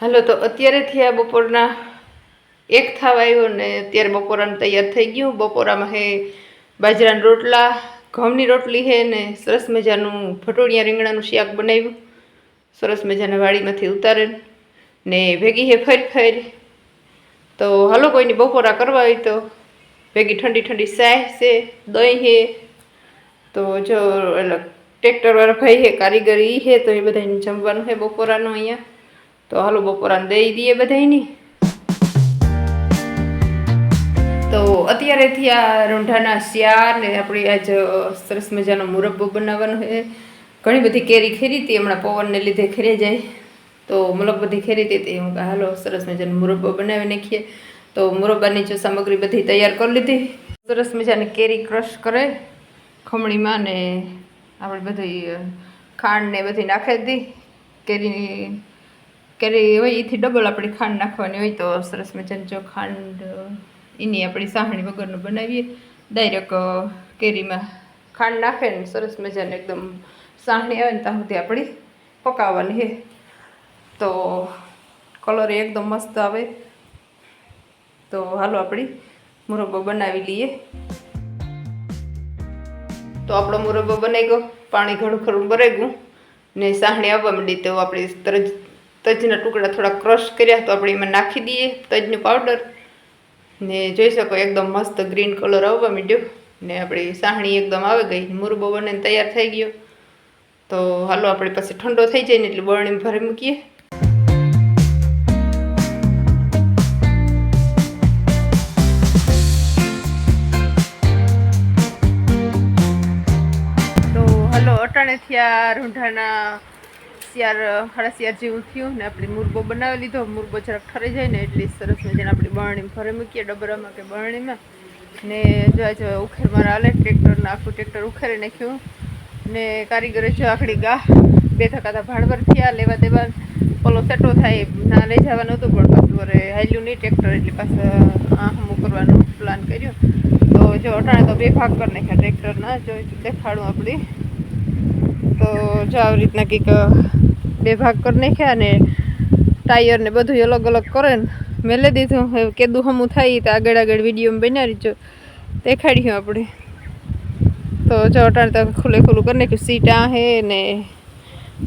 હાલો, તો અત્યારે થયા બપોરના એક થવા આવ્યો ને અત્યારે બપોરાનું તૈયાર થઈ ગયું. બપોરામાં હે બાજરાના રોટલા, ઘઉંની રોટલી હે ને સરસ મજાનું ભટોળિયા રીંગણાનું શાક બનાવ્યું. સરસ મજાના વાડીમાંથી ઉતારે ને ભેગી હે ફરી ફરી. તો હાલો, કોઈની બપોરા કરવા હોય તો ભેગી ઠંડી ઠંડી સાય છે, દહીં હે. તો જો, એટલે ટ્રેક્ટરવાળા ભાઈ હે, કારીગરી ઈ હે, તો એ બધાને જમવાનું હે બપોરાનું અહીંયા. તો હાલો બપોરાને દઈ દઈએ બધાયની. તો અત્યારેથી આ રૂંઢાના શિયાર ને આપણે આજ સરસ મજાનો મુરબ્બો બનાવવાનો છે. ઘણી બધી કેરી ખેરી હતી હમણાં પવનને લીધે ખેરે જાય. તો મુલક બધી ખેરી હતી હું હાલો સરસ મજાનો મુરબ્બો બનાવી નાખીએ. તો મુરબ્બાની જો સામગ્રી બધી તૈયાર કરી લીધી. સરસ મજાની કેરી ક્રશ કરે. ખમણીમાં ને આપણે બધી ખાંડ ને બધી નાખી દીધી. કેરીની કેરી હોય એથી ડબલ આપણે ખાંડ નાખવાની હોય તો સરસ મજાની જો ખાંડ એની આપણી સાહણી વગરનું બનાવીએ. ડાયરેક્ટ કેરીમાં ખાંડ નાખે ને સરસ મજાને એકદમ સાહણી આવે ને ત્યાં સુધી આપણી પકાવવાની હે. તો કલર એકદમ મસ્ત આવે. તો હાલો આપણી મુરબ્બો બનાવી લઈએ. તો આપણો મુરબ્બો બનાવી ગયો. પાણી ઘણું ખરું ભરાઈ ગયું ને સાહણી આવવા માંડી તો આપણે તરજ તજના ટુકડા થોડા ક્રશ કર્યા તો આપણે એમાં નાખી દઈએ તજનું પાવડર ને જોઈ શકો એકદમ મસ્ત ગ્રીન કલર આવવા માંડ્યો. ને આપણી સાહણી એકદમ આવે ગઈ. મુરબો બને તૈયાર થઈ ગયો. તો હાલો આપણે પાસે ઠંડો થઈ જાય ને એટલે બરણી ભરી મૂકીએ. તો હાલો અટાણેથી આ રૂંઢાના શિયાર સાડા જેવું થયું ને આપણે મુરબો બનાવી લીધો. મુરબો જરાક ઠરી જાય ને એટલી સરસ મજાને આપણે બરણી ભરે મૂકીએ, ડબરામાં કે બરણીમાં. ને જો જોવા ઉખેર મારા હાલે, ટ્રેક્ટરને આખું ટ્રેક્ટર ઉખેરી નાખ્યું. ને કારીગરે જો આખડી ગા બે ધકાતા ભાડવર થયા, લેવા દેવા. પેલો સેટો થાય, ના લઈ જવાનું હતું, પણ પાછું વરે હાલ્યું નહીં ટ્રેક્ટર, એટલે પાછું આ હમું કરવાનો પ્લાન કર્યો. તો જો અટાણે તો બે ભાગ કરી નાખ્યા ટ્રેક્ટરના, જો દેખાડું આપણી. તો જો આવી રીતના કંઈક બે ભાગ કરી નાખ્યા ને ટાયર ને બધું અલગ અલગ કરે ને મેલે દીધું. હવે કેદું હમું થાય તો આગળ આગળ વિડીયોમાં બનાવી જો. દેખાડ્યું આપણે. તો જો અટાણે તો ખુલ્લે ખુલ્લું કરી નાખ્યું. સીટ આ હે ને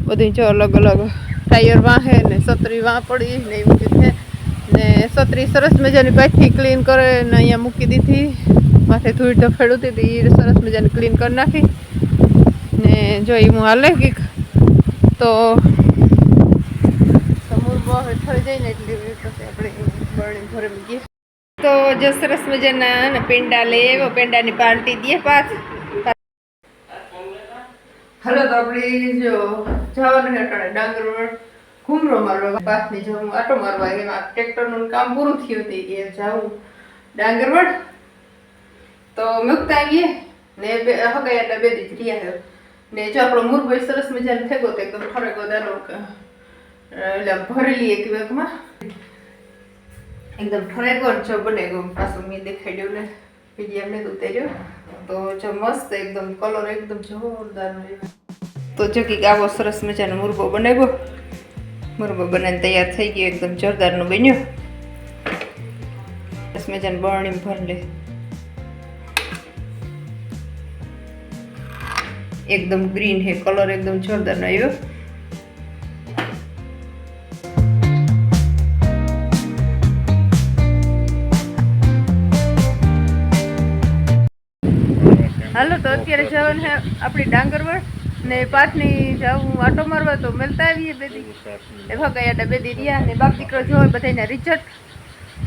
બધું જો અલગ અલગ ટાયર વાહે ને સતરી વાં પડી ને એવું છે. ને સતરી સરસ મજાની પાછી ક્લીન કરે ને અહીંયા મૂકી દીધી. માથે ધૂળ ધફેડ હતી એ સરસ મજાની ક્લીન કરી નાખી. ને જો એ હું હાલે કંઈક તો સમૂરમાં હવે થઈ જાય ને એટલે આપણે બરણી ભરે તો જો સરસ મજાના પેંડા લે એવો પેંડાની પાર્ટી દે પાછ. હલો તો આપણે જો જવાનું અટાણે ડાંગર રોડ ઘૂમરો મારવા પાસની જવું આટો મારવા એમાં ટ્રેક્ટરનું કામ પૂરું થયું હતું કે જાવું. ડાંગરવડ તો મુકતા આવીએ. ને એટલે બે દી રહ્યા છે ને જો આપણો મુરબો સરસ મજાનો થેગો તો એકદમ ખરેખર દારો એટલે ભરેલી એક બેગમાં એકદમ ફરેગો જો બને ગયો. પાછું મેં દેખાડ્યું ને પીડીએમ ને ઉતાર્યો. તો જો મસ્ત એકદમ કલર એકદમ જોરદાર તો જો કે આવો સરસ મજાનો મુરબો બનાવ્યો. મુરબો બનાવીને તૈયાર થઈ ગયો, એકદમ જોરદારનો બન્યો. સરસ મજાનું બરણી ભરી લે. એકદમ ગ્રીન હે કલર એકદમ જોરદાર આવ્યો. હાલો, તો અત્યારે જવાનું છે આપણી ડાંગરવડ ને પાછની જવું આટો મારવા, તો મળતા આવીએ બેદી. એ ભગાયા બેદી રહ્યા ને બાપ દીકરો જોવે બધા રિઝલ્ટ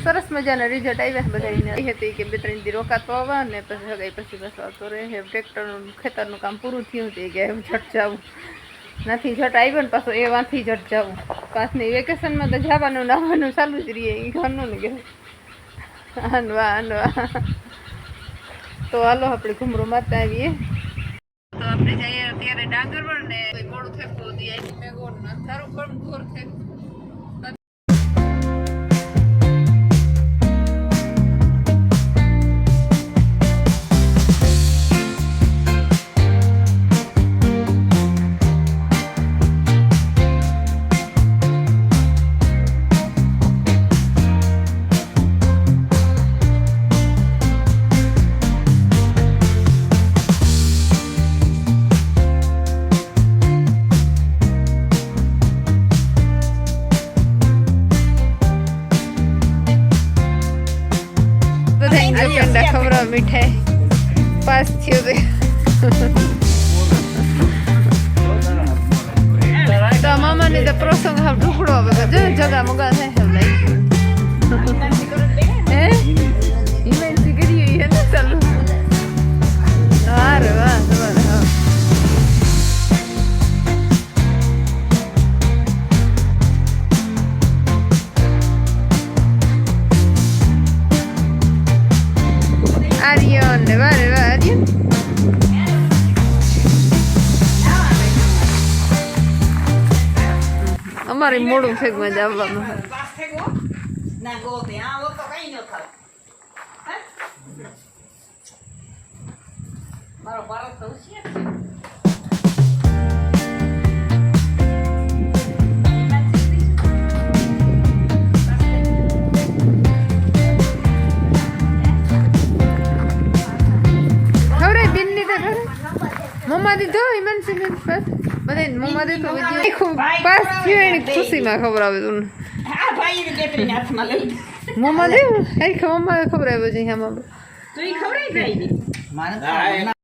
સરસ મજાના રિઝલ્ટ આવ્યા બધાને એ હતી કે બે ત્રણ દી રોકાતો આવવા ને પછી હગાઈ પછી બસ આવતો રહે. ટ્રેક્ટરનું ખેતરનું કામ પૂરું થયું હતું કે એમ ઝટ જાવું. નથી ઝટ આવ્યો ને પાછો એ વાંથી ઝટ જાવું. પાછની વેકેશનમાં તો જવાનું નાવાનું ચાલુ જ રહીએ એ ઘરનું ને કે આનવા આનવા તો હાલો આપણે ઘુમરો મારતા આવીએ. તો આપણે જઈએ અત્યારે ડાંગરવડ ને મોડું થયું હતી આઈ મેં ગોળ ના તારું પણ ઘોર થયું જો પેંડા ખવડાવ મીઠાઈ. પાસ થયો તે. તો મામાની તો પ્રસંગ હાવ ઢુકડો હવે જો જગા મગા થાય હાવ લઈ. હે? ઇમેન્સી કરી હે ને ચાલુ. અમારે મોડું છે મજા આવવામાં ના ગોતે આ તો કઈ ન ખાવ હે? મારો બાળક તો છે ખવડાય બેનની તો ખરે બધા મમ્મા દીધો વીડિયો ખૂબ પાસ થયો એની ખુશીમાં ખવડાવે તું આ ભાઈ બેટરી હાથમાં લઈ. મમ્મા દે એ મમ્મા ખવડાવ્યો છે આમાં તું ઈ ખવડાવી ભાઈ ને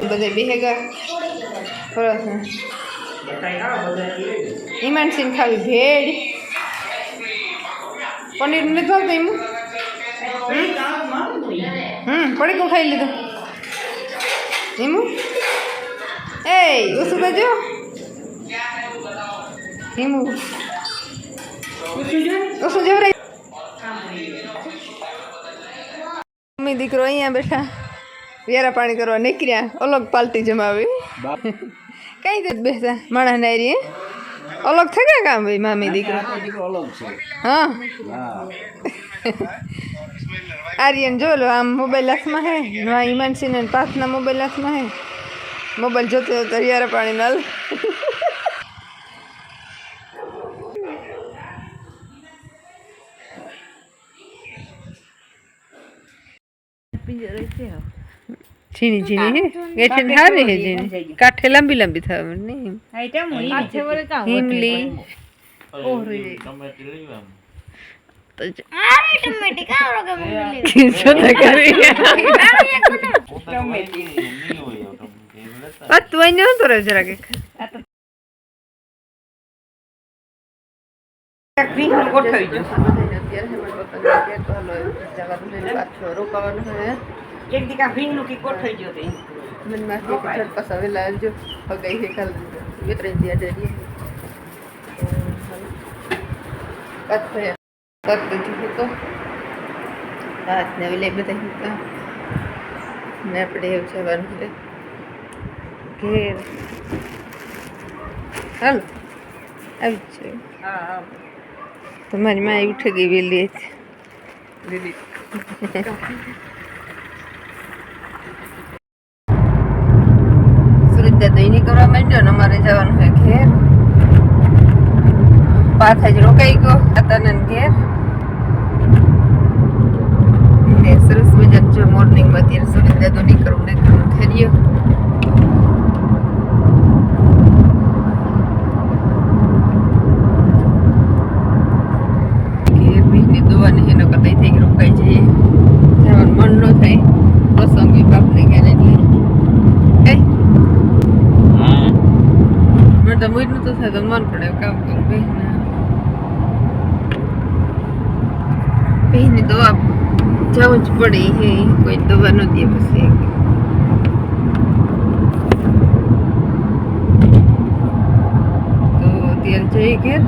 બધે બેહેગા સરસ હિમાંશીન ખાવી ભેળ પનીર નથી ભાવતું એમ હમ પડીકું ખાઈ લીધું હિમુ એ ઓછું કરજો હિમુ ઓછું જવરાય મમ્મી દીકરો અહીંયા બેઠા. વેરા પાણી કરવા નીકળ્યા. અલગ પાલટી જમાવી. કઈ રીતે બેસા? માણસ નારી અલગ થઈ ગયા કામ ભાઈ મામી દીકરો? હા? આર્યન જો લો આમ મોબાઈલ હાથમાં હે. ના ઈમાનસિંહ ને પાથના મોબાઈલ હાથમાં હે. મોબાઈલ જોતો જોતો યાર પાણી નલ ઝીણી ઝીણી હે ગેઠે હારી હે ઝીણી કાઠે લાંબી લાંબી થાય નહીં હિમલી તો જ- કિસ્સો તો કરી આ તું અહીં નહોતો રહ્યો જરાક એક. ભીંગનું ગોઠવી દો. રોકાવાનું હોય એક દીકા ભીંગનું કી ગોઠવી ગયો તે. મનમાં કે ઝટ પાછા વેલા આવજો. હે કાલ બે ત્રણ દી અડે કત થયા. કત બધું તો હાથ ને વેલે બધા હતા. ને આપણે એવું જવાનું છે ઘેર. હાલ આવી છે. હા હા. તમારી માં ઉઠી ગઈ વેલી દીદી સુરત તો એ કરવા માંડ્યો ને અમારે જવાનું હોય ઘેર. પાછા જ રોકાઈ ગયો અત્યારના ઘેર. સરસ મજા જો મોર્નિંગમાં અત્યારે સુરત દાદો નીકળવું નીકળવું થઈ રહ્યો ઘેર બેહીને દોવાની એનો કરતા થઈ રોકાઈ જઈએ. જવાનું મન ન થાય. પ્રસંગ બાપને ઘેર એટલે કઈ મને તો મૂડ નતું થાય તો મન પડે કામ કરું. બેન બેન દવા જવું જ પડે હે કોઈ દવા ન દે પછી. તો ત્યારે જઈ ઘેર.